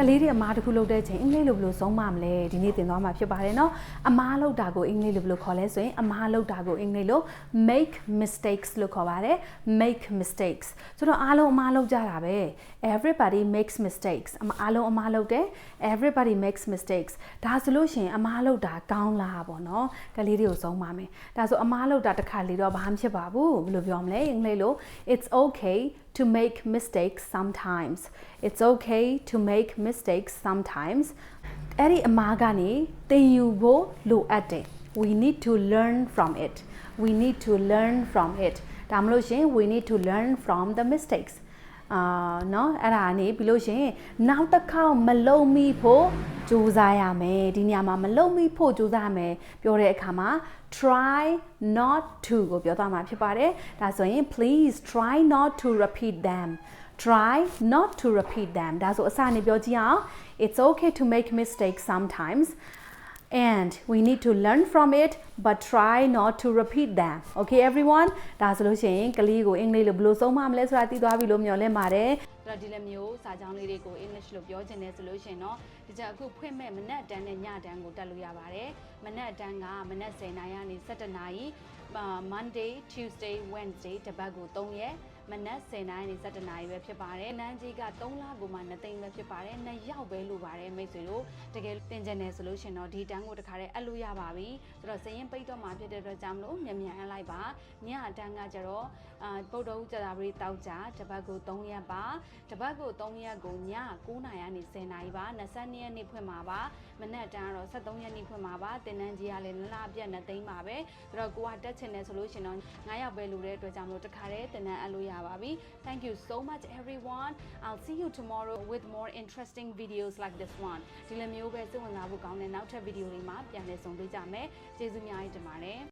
ကလေးတွေအမားတစ်ခုလုပ်တဲ့ချိန်အင်္ဂလိပ်လိုဘယ်လိုဆုံးမမလဲဒီနေ့သင်သွားမှာဖြစ်ပါတယ်เนาะအမားလုပ်တာကိုအင်္ဂလိပ်လိုဘယ်လိုခေါ်လဲဆိုရင်အမားလုပ်တာကိုအင်္ဂလိပ်လို make mistakes လို့ခေါ်ပါတယ် make mistakes ဆိုတော့အားလုံးအမားလုပ်ကြတာပဲ everybody makes mistakes အမအားလုံးအမားလုပ်တယ် everybody makes mistakes ဒါဆိုလို့ရှိရင်အမားလုပ်တာကောင်းလားပေါ့เนาะကလေးတွေကိုဆုံးပါမယ်ဒါဆိုအမားလုပ်တာတစ်ခါလေတော့ဘာမှဖြစ်ပါဘူးဘယ်လိုပြောမလဲအင်္ဂလိပ်လို it's okay to make mistakes sometimes it's okay to make mistakes sometimes အဲ့ဒီအမားကနေသင်ယူဖို့လိုအပ်တယ် we need to learn from it we need to learn from it ဒါမလို့ရှရင် we need to learn from the mistakes အာเนาะအဲ့ဒါကနေပြီးလို့ရှရင်နောက်တစ်ခေါက်မလုံမိဖို့ကြိုးစားရမယ်ဒီနေရာမှာမလုံမိဖို့ကြိုးစားရမယ်ပြောတဲ့အခါမှာ try not to ကိုပြောသွားမှာဖြစ်ပါတယ်ဒါဆိုရင် please try not to repeat them try not to repeat them ဒါဆိုအစနေပြောကြည့်အောင် it's okay to make mistakes sometimes and we need to learn from it but try not to repeat them okay everyone ဒါဆိုလို့ရှိရင်ကလေးကိုအင်္ဂလိပ်လိုဘယ်လိုဆုံးမမလဲဆိုတာသိသွားပြီလို့မျှော်လင့်ပါတယ်အဲ့တော့ဒီလိုမျိုးစာကြောင်းလေးတွေကို English လို့ပြောချင်တယ်ဆိုလို့ရှိရင်တော့ဒီချက်အခုဖွင့်မဲ့မနက်တန်းနဲ့ညတန်းကိုတက်လို့ရပါတယ်မနက်တန်းကမနက်10:00နာရီကနေ17:00နာရီ Monday Tuesday Wednesday တပတ်ကို3ရက် မနက်10:00နာရီနေ17:00နာရီပဲဖြစ်ပါတယ်။နန်းကြီးက3လကိုမှ2သိန်းပဲဖြစ်ပါတယ်။နှစ်ယောက်ပဲလိုပါတယ်မိတ်ဆွေတို့တကယ်တင်ကြတယ်ဆိုလို့ရှင်တော့ဒီတန်းကိုတခါတည်းအပ်လို့ရပါပြီ။ဆိုတော့စရင်ပိတ်တော့မှဖြစ်တဲ့အတွက်ကြောင့်မလို့မြန်မြန်အပ်လိုက်ပါ။ညအတန်းကကျတော့အာပုတ်တော်ဦးကြတာပရိတောက်ကြတပတ်ကို3ရက်ပါ။တပတ်ကို3ရက်ကိုည9:00နာရီကနေ10:00နာရီပါ22ရက်နေ့ဖွင့်မှာပါ။မနက်တန်းကတော့73ရက်နေ့ဖွင့်မှာပါ။တင်နန်းကြီးကလည်းလလပြတ်2သိန်းပါပဲ။ဆိုတော့ကိုကတက်ချင်တယ်ဆိုလို့ရှင်တော့9ယောက်ပဲလိုတဲ့အတွက်ကြောင့်မလို့တခါတည်းတင်နန်းအပ်လို့ရပါပြီ။ Thank you so much everyone. I'll see you tomorrow with more interesting videos like this one. ဒီလိုမျိုးပဲစိတ်ဝင်စားဖို့ကောင်းတဲ့နောက်ထပ်ဗီဒီယိုတွေမှာပြန်လည်ဆုံတွေ့ကြမယ်။ကျေးဇူးများကြီးတင်ပါတယ်။